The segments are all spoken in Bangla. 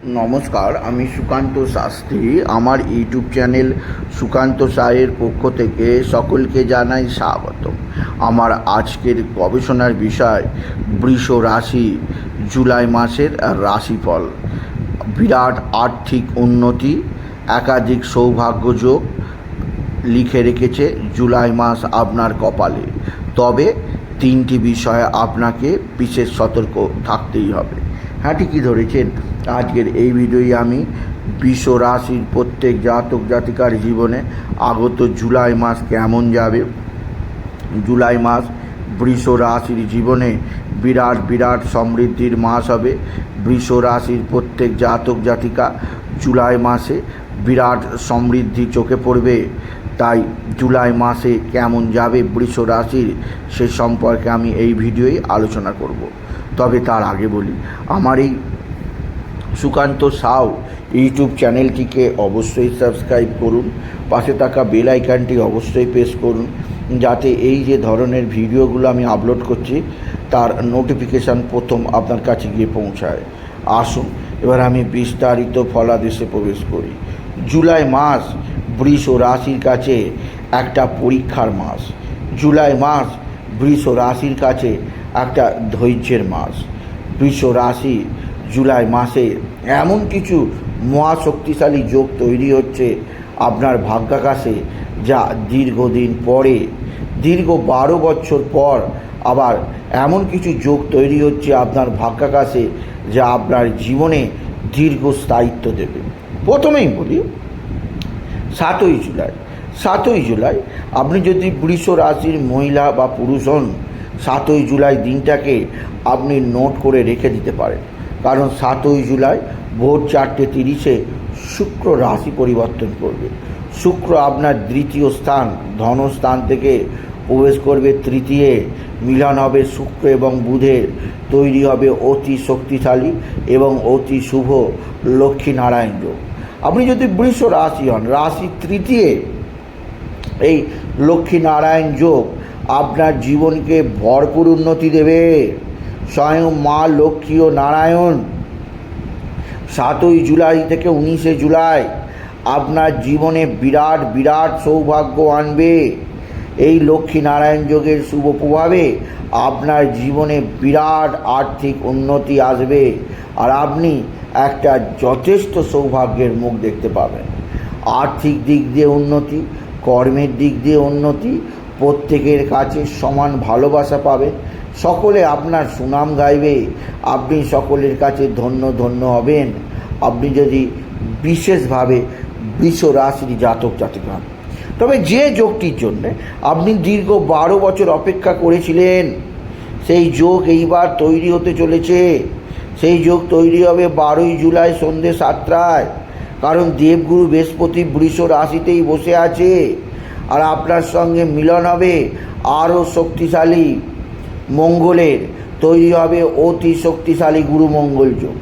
নমস্কার, আমি সুকান্ত শাস্ত্রী। আমার ইউটিউব চ্যানেল সুকান্ত সায়ের পক্ষ থেকে সকলকে জানাই স্বাগত আমার আজকের গবেষণার বিষয়, বৃষ রাশি, জুলাই মাসের রাশিফল। বিরাট আর্থিক উন্নতি, একাধিক সৌভাগ্যযোগ লিখে রেখেছে জুলাই মাস আপনার কপালে। তবে তিনটি বিষয়ে আপনাকে বিশেষ সতর্ক থাকতেই হবে। হ্যাঁ ঠিকই ধরেছেন। আজকের এই ভিডিওই আমি বিশ্ব রাশির প্রত্যেক জাতক জাতিকার জীবনে আগত জুলাই মাস কেমন যাবে? জুলাই মাস বৃষ রাশির জীবনে বিরাট বিরাট সমৃদ্ধির মাস হবে। বৃষ রাশির প্রত্যেক জাতক জাতিকা জুলাই মাসে বিরাট সমৃদ্ধি চোখে পড়বে। তাই জুলাই মাসে কেমন যাবে বৃষ রাশির সে সম্পর্কে আমি এই ভিডিওই আলোচনা করব। তবে তার আগে বলি, আমার এই সুকান্ত সাউ ইউটিউব চ্যানেলটিকে অবশ্যই সাবস্ক্রাইব করুন। পাশে থাকা বেল আইকনটি অবশ্যই প্রেস করুন, যাতে এই যে ধরনের ভিডিওগুলো আমি আপলোড করছি, তার নোটিফিকেশান প্রথম আপনার কাছে গিয়ে পৌঁছায়। আসুন, এবার আমি বিস্তারিত ফলাদেশে প্রবেশ করি। জুলাই মাস বৃষ রাশির কাছে একটা পরীক্ষার মাস। জুলাই মাস বৃষ রাশির কাছে একটা ধৈর্যের মাস। বৃষ রাশি জুলাই মাসে এমন কিছু মহাশক্তিশালী যোগ তৈরি হচ্ছে আপনার ভাগ্যাকাশে, যা দীর্ঘদিন পরে, দীর্ঘ বারো বছর পর আবার এমন কিছু যোগ তৈরি হচ্ছে আপনার ভাগ্যাকাশে, যা আপনার জীবনে দীর্ঘ স্থায়িত্ব দেবে। প্রথমেই বলি, সাতই জুলাই সাতই জুলাই আপনি যদি বৃষ রাশির মহিলা বা পুরুষ হন, সাতই জুলাই দিনটাকে আপনি নোট করে রেখে দিতে পারেন। কারণ সাতই জুলাই ভোর চারটে তিরিশে শুক্র রাশি পরিবর্তন করবে। শুক্র আপনার দ্বিতীয় স্থান, ধনস্থান থেকে প্রবেশ করবে তৃতীয়। মিলন হবে শুক্র এবং বুধের। তৈরি হবে অতি শক্তিশালী এবং অতি শুভ লক্ষ্মীনারায়ণ যোগ। আপনি যদি বৃষ রাশি হন, রাশি তৃতীয়, এই লক্ষ্মীনারায়ণ যোগ আপনার জীবনকে ভরপুর উন্নতি দেবে। স্বয়ং মা লক্ষ্মী ও নারায়ণ। সাতই জুলাই থেকে উনিশে জুলাই আপনার জীবনে বিরাট বিরাট সৌভাগ্য আনবে। এই লক্ষ্মী নারায়ণ যোগের শুভ প্রভাবে আপনার জীবনে বিরাট আর্থিক উন্নতি আসবে আর আপনি একটা যথেষ্ট সৌভাগ্যের মুখ দেখতে পাবেন। আর্থিক দিক দিয়ে উন্নতি, কর্মের দিক দিয়ে উন্নতি, প্রত্যেকের কাছে সমান ভালোবাসা পাবেন। সকলে আপনার সুনাম গাইবে। আপনি সকলের কাছে ধন্য ধন্য হবেন। আপনি যদি বিশেষভাবে বৃষ রাশির জাতক জাতিক হন তবে যে যোগটির জন্য আপনি দীর্ঘ বারো বছর অপেক্ষা করেছিলেন, সেই যোগ এইবার তৈরি হতে চলেছে। সেই যোগ তৈরি হবে বারোই জুলাই সন্ধ্যে সাতটায়। কারণ দেবগুরু বৃহস্পতি বৃষ রাশিতেই বসে আছে। আর আপনার সঙ্গে মিলন হবে আরও শক্তিশালী। মঙ্গলের, তৈরি হবে অতি শক্তিশালী গুরুমঙ্গল যোগ।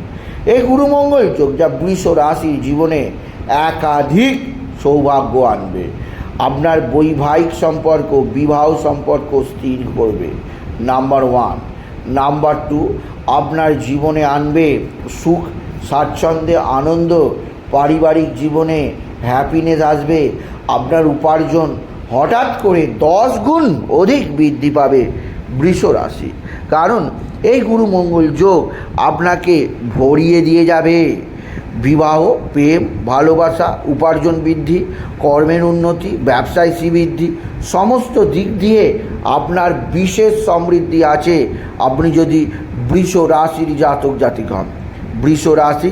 এই গুরুমঙ্গল যোগ যা বৃষ রাশির জীবনে একাধিক সৌভাগ্য আনবে। আপনার বৈবাহিক সম্পর্ক, বিবাহ সম্পর্ক স্থির করবে। Number one. নাম্বার টু, আপনার জীবনে আনবে সুখ, স্বাচ্ছন্দ্যে আনন্দ, পারিবারিক জীবনে হ্যাপিনেস আসবে। আপনার উপার্জন হঠাৎ করে দশ গুণ অধিক বৃদ্ধি পাবে। বৃষ রাশি। কারণ এই গুরুমঙ্গল যোগ আপনাকে ভরিয়ে দিয়ে যাবে। বিবাহ, প্রেম, ভালোবাসা, উপার্জন বৃদ্ধি, কর্মের উন্নতি, ব্যবসায় শ্রীবৃদ্ধি, সমস্ত দিক দিয়ে আপনার বিশেষ সমৃদ্ধি আছে। আপনি যদি বৃষ রাশির জাতক জাতিক হন। বৃষ রাশি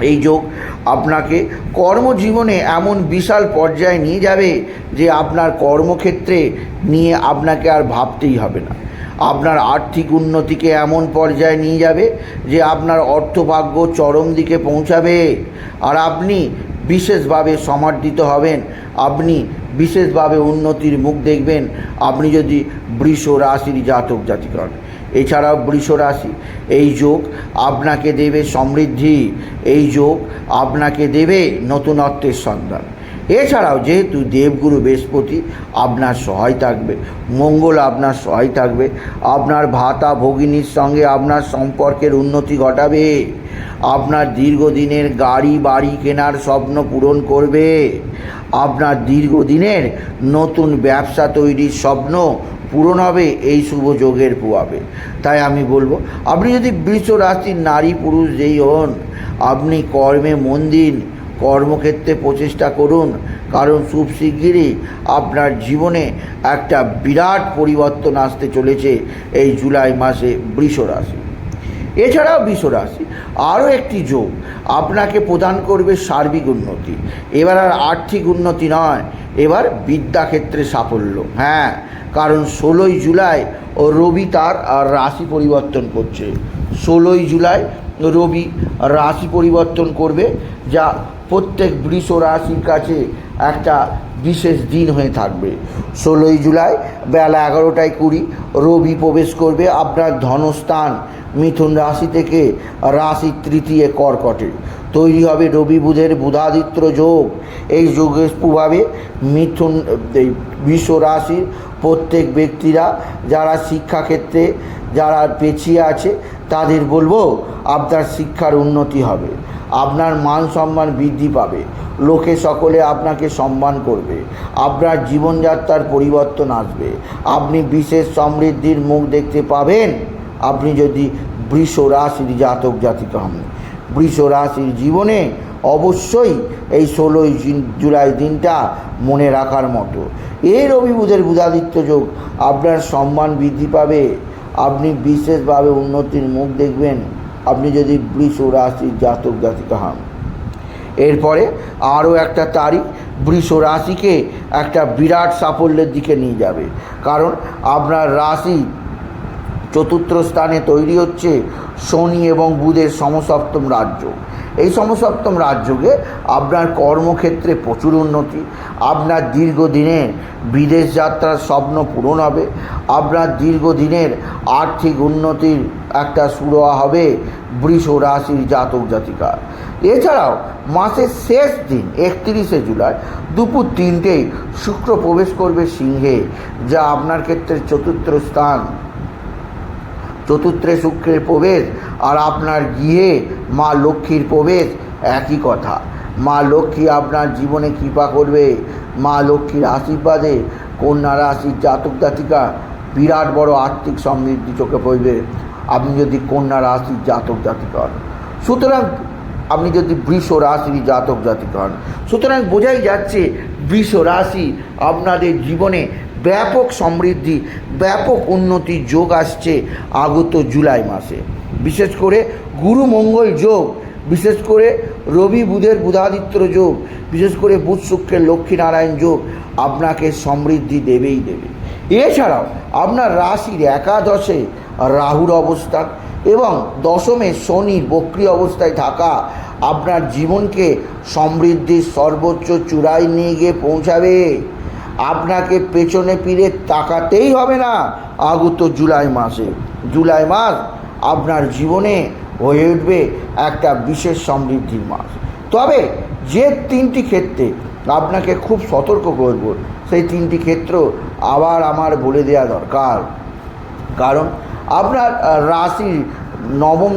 এই যোগ আপনাকে কর্মজীবনে এমন বিশাল পর্যায়ে নিয়ে যাবে যে আপনার কর্মক্ষেত্রে নিয়ে আপনাকে আর ভাবতেই হবে না। আপনার আর্থিক উন্নতিকে এমন পর্যায়ে নিয়ে যাবে যে আপনার অর্থভাগ্য চরম দিকে পৌঁছাবে। আর আপনি বিশেষভাবে সমার্জিত হবেন, আপনি বিশেষভাবে উন্নতির মুখ দেখবেন, আপনি যদি বৃষ রাশির জাতক জাতিক হন এছাড়াও বৃষ রাশি, এই যোগ আপনাকে দেবে সমৃদ্ধি, এই যোগ আপনাকে দেবে নতুনত্বের সন্ধান। এছাড়াও যেহেতু দেবগুরু বৃহস্পতি, আপনার সহায় থাকবে, মঙ্গল আপনার সহায় থাকবে, আপনার ভাতা ভগিনীর সঙ্গে আপনার সম্পর্কের উন্নতি ঘটাবে, আপনার দীর্ঘদিনের গাড়ি, বাড়ি কেনার স্বপ্ন পূরণ করবে, আপনার দীর্ঘদিনের নতুন ব্যবসা তৈরির স্বপ্ন পূরণ হবে, এই শুভ যোগের প্রভাবে। তাই আমি বলব, আপনি যদি বৃষ রাশির নারী পুরুষ যেই হন, আপনি কর্মে মন দিন, কর্মক্ষেত্রে প্রচেষ্টা করুন, কারণ খুব শিগগিরই আপনার জীবনে একটা বিরাট পরিবর্তন আসতে চলেছে এই জুলাই মাসে বৃষ রাশি। এছাড়াও বিশ্বরাশি রাশি আরও একটি যোগ আপনাকে প্রদান করবে সার্বিক উন্নতি। এবার আর আর্থিক উন্নতি নয়, এবার বিদ্যাক্ষেত্রে সাফল্য। হ্যাঁ কারণ ষোলোই জুলাই ও রবি তার রাশি পরিবর্তন করছে। ষোলোই জুলাই রবি রাশি পরিবর্তন করবে, যা প্রত্যেক বৃষ রাশির কাছে একটা বিশেষ দিন হয়ে থাকবে। ষোলোই জুলাই বেলা এগারোটায় কুড়ি, রবি প্রবেশ করবে আপনার ধনস্থান মিথুন রাশি থেকে রাশি তৃতীয় কর্কটে। তৈরি হবে রবি বুধের বুধাদিত্য যোগ। এই যোগের প্রভাবে মিথুন, এই বিশ্ব রাশির প্রত্যেক ব্যক্তিরা যারা শিক্ষাক্ষেত্রে যারা পেছিয়ে আছে, তাদের বলব আপনার শিক্ষার উন্নতি হবে। আপনার মান সম্মান বৃদ্ধি পাবে। লোকে সকলে আপনাকে সম্মান করবে। আপনার জীবনযাত্রার পরিবর্তন আসবে। আপনি বিশেষ সমৃদ্ধির মুখ দেখতে পাবেন। আপনি যদি বৃষ রাশির জাতক জাতিকা হন। বৃষ রাশির জীবনে অবশ্যই এই ষোলোই জুলাই দিনটা মনে রাখার মতো। এই রবি বুধের বুধাদিত্য যোগ আপনার সম্মান বৃদ্ধি পাবে। আপনি বিশেষভাবে উন্নতির মুখ দেখবেন। আপনি যদি বৃষ রাশি জাতক জাতিকা হন। এরপরে আরও একটা তারিখ বৃষ রাশিকে একটা বিরাট সাফল্যের দিকে নিয়ে যাবে। কারণ আপনার রাশি চতুর্থ স্থানে তৈরি হচ্ছে শনি এবং বুধের সমসপ্তম রাজ্য। এই সমসপ্তম রাজ্যকে আপনার কর্মক্ষেত্রে প্রচুর উন্নতি। আপনার দীর্ঘদিনের বিদেশ যাত্রার স্বপ্ন পূরণ হবে। আপনার দীর্ঘদিনের আর্থিক উন্নতির একটা শুরুয়া হবে বৃষ রাশির জাতক জাতিকা। এছাড়াও মাসের শেষ দিন, একত্রিশে জুলাই, দুপুর তিনটেই শুক্র প্রবেশ করবে সিংহে, যা আপনার ক্ষেত্রে চতুর্থ স্থান। চতুর্থে শুক্রের প্রবেশ আর আপনার গৃহে মা লক্ষ্মীর প্রবেশ, একই কথা। মা লক্ষ্মী আপনার জীবনে কৃপা করবে। মা লক্ষ্মীর আশীর্বাদে কন্যা রাশির জাতক জাতিকা বিরাট বড় আর্থিক সমৃদ্ধি চোখে পড়বে। আপনি যদি কন্যা রাশির জাতক জাতিকা হন, সুতরাং আপনি যদি বৃষ রাশির জাতক জাতিকা হন, সুতরাং বোঝাই যাচ্ছে বৃষ রাশি আপনাদের জীবনে ব্যাপক সমৃদ্ধি, ব্যাপক উন্নতির যোগ আসছে আগত জুলাই মাসে। বিশেষ করে গুরু মঙ্গল যোগ, বিশেষ করে রবি বুধের বুধাদিত্য যোগ, বিশেষ করে বুধ শুক্রের লক্ষ্মীনারায়ণ যোগ আপনাকে সমৃদ্ধি দেবেই দেবে। এছাড়াও আপনার রাশির একাদশে রাহুর অবস্থান এবং দশমে শনির বক্রি অবস্থায় থাকা আপনার জীবনকে সমৃদ্ধির সর্বোচ্চ চূড়ায় নিয়ে গিয়ে পৌঁছাবে। আপনাকে পেছনে ফিরে তাকাতেই হবে না। আগত জুলাই মাসে। জুলাই মাস আপনার জীবনে হয়ে উঠবে একটা বিশেষ সমৃদ্ধির মাস। তবে যে তিনটি ক্ষেত্রে আপনাকে খুব সতর্ক করব, সেই তিনটি ক্ষেত্র আবার আমার বলে দেওয়া দরকার। কারণ আপনার রাশির নবম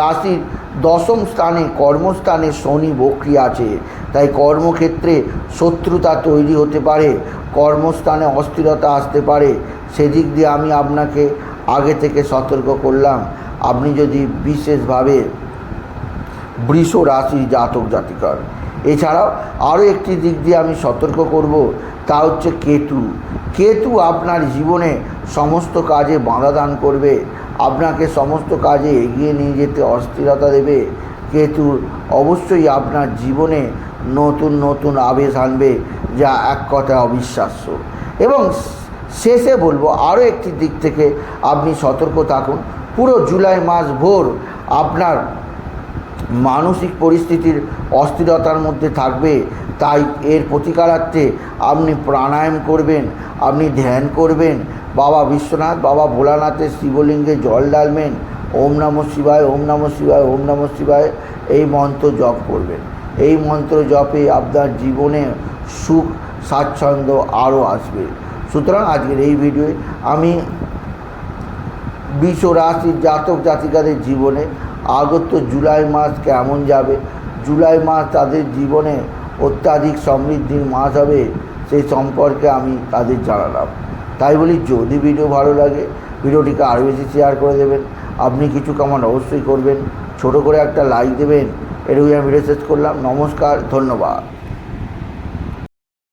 রাশির দশম স্থানে কর্মস্থানে শনি বক্রি আছে। তাই কর্মক্ষেত্রে শত্রুতা তৈরি হতে পারে, কর্মস্থানে অস্থিরতা আসতে পারে। সেদিক দিয়ে আমি আপনাকে আগে থেকে সতর্ক করলাম, আপনি যদি বিশেষভাবে বৃষ রাশির জাতক জাতিকার। এছাড়াও আরও একটি দিক দিয়ে আমি সতর্ক করব, তা হচ্ছে কেতু। কেতু আপনার জীবনে সমস্ত কাজে বাধা দান করবে আপনাকে সমস্ত কাজে এগিয়ে নিয়ে যেতে অস্থিরতা দেবে। কেতু, অবশ্যই আপনার জীবনে নতুন নতুন আবেশ আনবে, যা এক কথায় অবিশ্বাস্য। এবং শেষে বলব, আরও একটি দিক থেকে আপনি সতর্ক থাকুন। পুরো জুলাই মাস ভোর আপনার মানসিক পরিস্থিতির অস্থিরতার মধ্যে থাকবে, তাই এর প্রতিকারার্থে আপনি প্রাণায়াম করবেন, আপনি ধ্যান করবেন। বাবা বিশ্বনাথ, বাবা ভোলানাথের শিবলিঙ্গে জল ডালবেন ওম নম শিবায়, ওম নম শিবায়, ওম নম শিবায় এই মন্ত্র জপ করবেন। এই মন্ত্র জপে আপনার জীবনে সুখ, স্বাচ্ছন্দ্য আরও আসবে। সুতরাং আজকের এই ভিডিওয়ে আমি বিশ্ব রাশির জাতক জাতিকাদের জীবনে আগত জুলাই মাস কেমন যাবে? জুলাই মাস তাদের জীবনে অত্যাধিক সমৃদ্ধির মাস হবে সেই সম্পর্কে আমি তাদের জানালাম। তাই বলি, যদি ভিডিও ভালো লাগে, ভিডিওটিকে আরও বেশি শেয়ার করে দেবেন। আপনি কিছু কামান অবশ্যই করবেন। ছোট করে একটা লাইক দেবেন, এটুকুই আমি ভিডিও শেষ করলাম। নমস্কার, ধন্যবাদ।